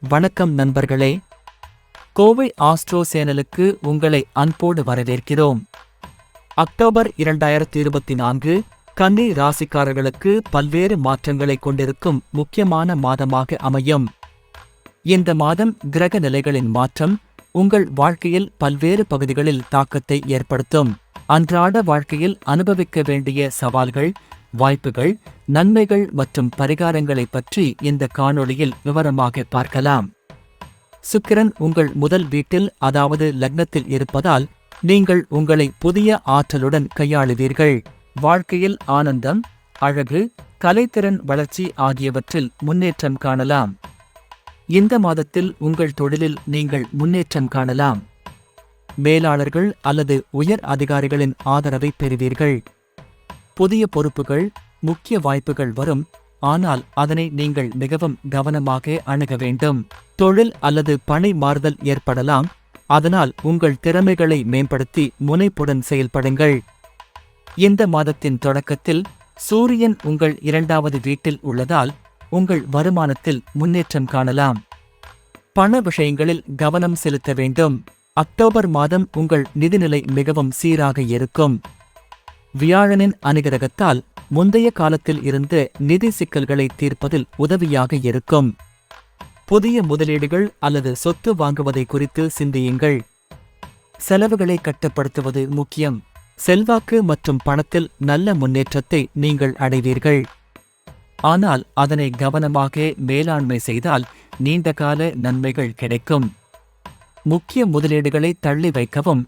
வணக்கம் நண்பர்களே. கோவை ஆஸ்ட்ரோ சேனலுக்கு உங்களை அன்போடு வரவேற்கிறோம். அக்டோபர் இரண்டாயிரத்தி இருபத்தி நான்கு கன்னி ராசிக்காரர்களுக்கு பல்வேறு மாற்றங்களை கொண்டிருக்கும் முக்கியமான மாதமாக அமையும். இந்த மாதம் கிரக நிலைகளின் மாற்றம் உங்கள் வாழ்க்கையில் பல்வேறு பகுதிகளில் தாக்கத்தை ஏற்படுத்தும். அன்றாட வாழ்க்கையில் அனுபவிக்க வேண்டிய சவால்கள் வாய்ப்புகள் நன்மைகள் மற்றும் பரிகாரங்களைப் பற்றி இந்த காணொளியில் விவரமாக பார்க்கலாம். சுக்கிரன் உங்கள் முதல் வீட்டில் அதாவது லக்னத்தில் இருப்பதால் நீங்கள் உங்களை புதிய ஆற்றலுடன் கையாளுவீர்கள். வாழ்க்கையில் ஆனந்தம் அழகு கலைத்திறன் வளர்ச்சி ஆகியவற்றில் முன்னேற்றம் காணலாம். இந்த மாதத்தில் உங்கள் தொழிலில் நீங்கள் முன்னேற்றம் காணலாம். மேலாளர்கள் அல்லது உயர் அதிகாரிகளின் ஆதரவை பெறுவீர்கள். புதிய பொறுப்புகள் முக்கிய வாய்ப்புகள் வரும். ஆனால் அதனை நீங்கள் மிகவும் கவனமாக அணுக வேண்டும். தொழில் அல்லது பணி மாறுதல் ஏற்படலாம். அதனால் உங்கள் திறமைகளை மேம்படுத்தி முனைப்புடன் செயல்படுங்கள். இந்த மாதத்தின் தொடக்கத்தில் சூரியன் உங்கள் இரண்டாவது வீட்டில் உள்ளதால் உங்கள் வருமானத்தில் முன்னேற்றம் காணலாம். பண விஷயங்களில் கவனம் செலுத்த வேண்டும். அக்டோபர் மாதம் உங்கள் நிதிநிலை மிகவும் சீராக இருக்கும். வியாழனின் அனுகிரகத்தால் முந்தைய காலத்தில் இருந்து நிதி சிக்கல்களை தீர்ப்பதில் உதவியாக இருக்கும். புதிய முதலீடுகள் அல்லது சொத்து வாங்குவதை குறித்து சிந்தியுங்கள். செலவுகளை கட்டுப்படுத்துவது முக்கியம். செல்வாக்கு மற்றும் பணத்தில் நல்ல முன்னேற்றத்தை நீங்கள் அடைவீர்கள். ஆனால் அதனை கவனமாக மேலாண்மை செய்தால் நீண்டகால நன்மைகள் கிடைக்கும். முக்கிய முதலீடுகளை தள்ளி வைக்கவும்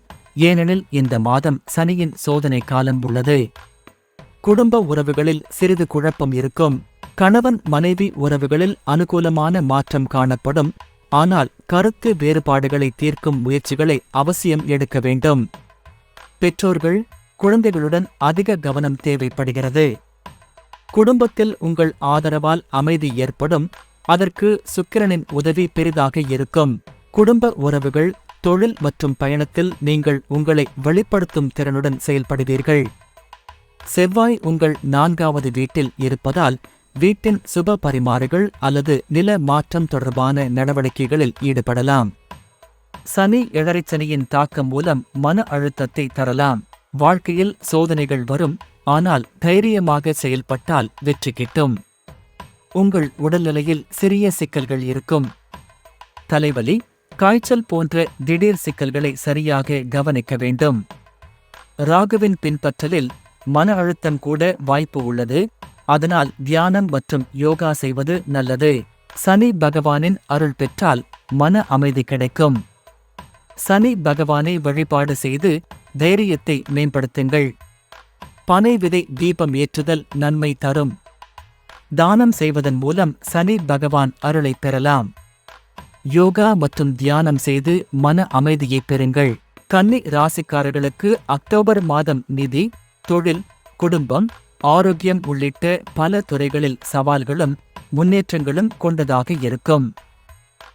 ஏனெனில் இந்த மாதம் சனியின் சோதனை காலம் உள்ளது. குடும்ப உறவுகளில் சிறிது குழப்பம் இருக்கும். கணவன் மனைவி உறவுகளில் அனுகூலமான மாற்றம் காணப்படும். ஆனால் கருத்து வேறுபாடுகளை தீர்க்கும் முயற்சிகளை அவசியம் எடுக்க வேண்டும். பெற்றோர்கள் குழந்தைகளுடன் அதிக கவனம் தேவைப்படுகிறது. குடும்பத்தில் உங்கள் ஆதரவால் அமைதி ஏற்படும். அதற்கு சுக்கிரனின் உதவி பெரிதாக இருக்கும். குடும்ப உறவுகள் தொழில் மற்றும் பயணத்தில் நீங்கள் உங்களை வெளிப்படுத்தும் திறனுடன் செயல்படுவீர்கள். செவ்வாய் உங்கள் நான்காவது வீட்டில் இருப்பதால் வீட்டின் சுப பரிமாறுகள் அல்லது நில மாற்றம் தொடர்பான நடவடிக்கைகளில் ஈடுபடலாம். சனி இழறிச்சனியின் தாக்கம் மூலம் மன அழுத்தத்தை தரலாம். வாழ்க்கையில் சோதனைகள் வரும் ஆனால் தைரியமாக செயல்பட்டால் வெற்றி கிட்டும். உங்கள் உடல்நிலையில் சிறிய சிக்கல்கள் இருக்கும். தலைவலி காய்ச்சல் போன்ற திடீர் சிக்கல்களை சரியாக கவனிக்க வேண்டும். ராகுவின் பின்பற்றலில் மன அழுத்தம் கூட வாய்ப்பு உள்ளது. அதனால் தியானம் மற்றும் யோகா செய்வது நல்லது. சனி பகவானின் அருள் பெற்றால் மன அமைதி கிடைக்கும். சனி பகவானை வழிபாடு செய்து தைரியத்தை மேம்படுத்துங்கள். பனை விதை தீபம் ஏற்றுதல் நன்மை தரும். தானம் செய்வதன் மூலம் சனி பகவான் அருளை பெறலாம். யோகா மற்றும் தியானம் செய்து மன அமைதியை பெறுங்கள். கன்னி ராசிக்காரர்களுக்கு அக்டோபர் மாதம் நிதி தொழில் குடும்பம் ஆரோக்கியம் உள்ளிட்ட பல துறைகளில் சவால்களும் முன்னேற்றங்களும் கொண்டதாக இருக்கும்.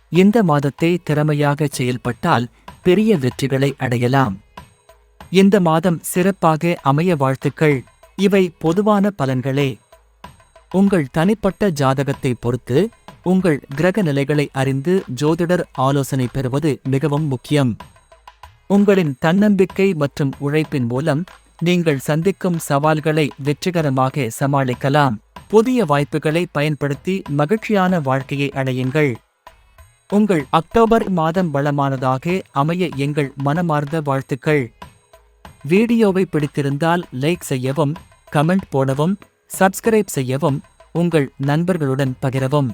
இந்த மாதத்தை திறமையாக செயல்பட்டால் பெரிய வெற்றிகளை அடையலாம். இந்த மாதம் சிறப்பாக அமைய வாழ்த்துக்கள். இவை பொதுவான பலன்களே. உங்கள் தனிப்பட்ட ஜாதகத்தை பொறுத்து உங்கள் கிரக நிலைகளை அறிந்து ஜோதிடர் ஆலோசனை பெறுவது மிகவும் முக்கியம். உங்களின் தன்னம்பிக்கை மற்றும் உழைப்பின் மூலம் நீங்கள் சந்திக்கும் சவால்களை வெற்றிகரமாக சமாளிக்கலாம். புதிய வாய்ப்புகளை பயன்படுத்தி மகிழ்ச்சியான வாழ்க்கையை அடையுங்கள். உங்கள் அக்டோபர் மாதம் வளமானதாக அமைய எங்கள் மனமார்ந்த வாழ்த்துக்கள். வீடியோவை பிடித்திருந்தால் லைக் செய்யவும் கமெண்ட் போடவும் சப்ஸ்கிரைப் செய்யவும் உங்கள் நண்பர்களுடன் பகிரவும்.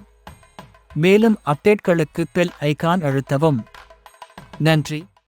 மேலும் அப்டேட்களுக்கு பெல் ஐகான் அழுத்தவும். நன்றி.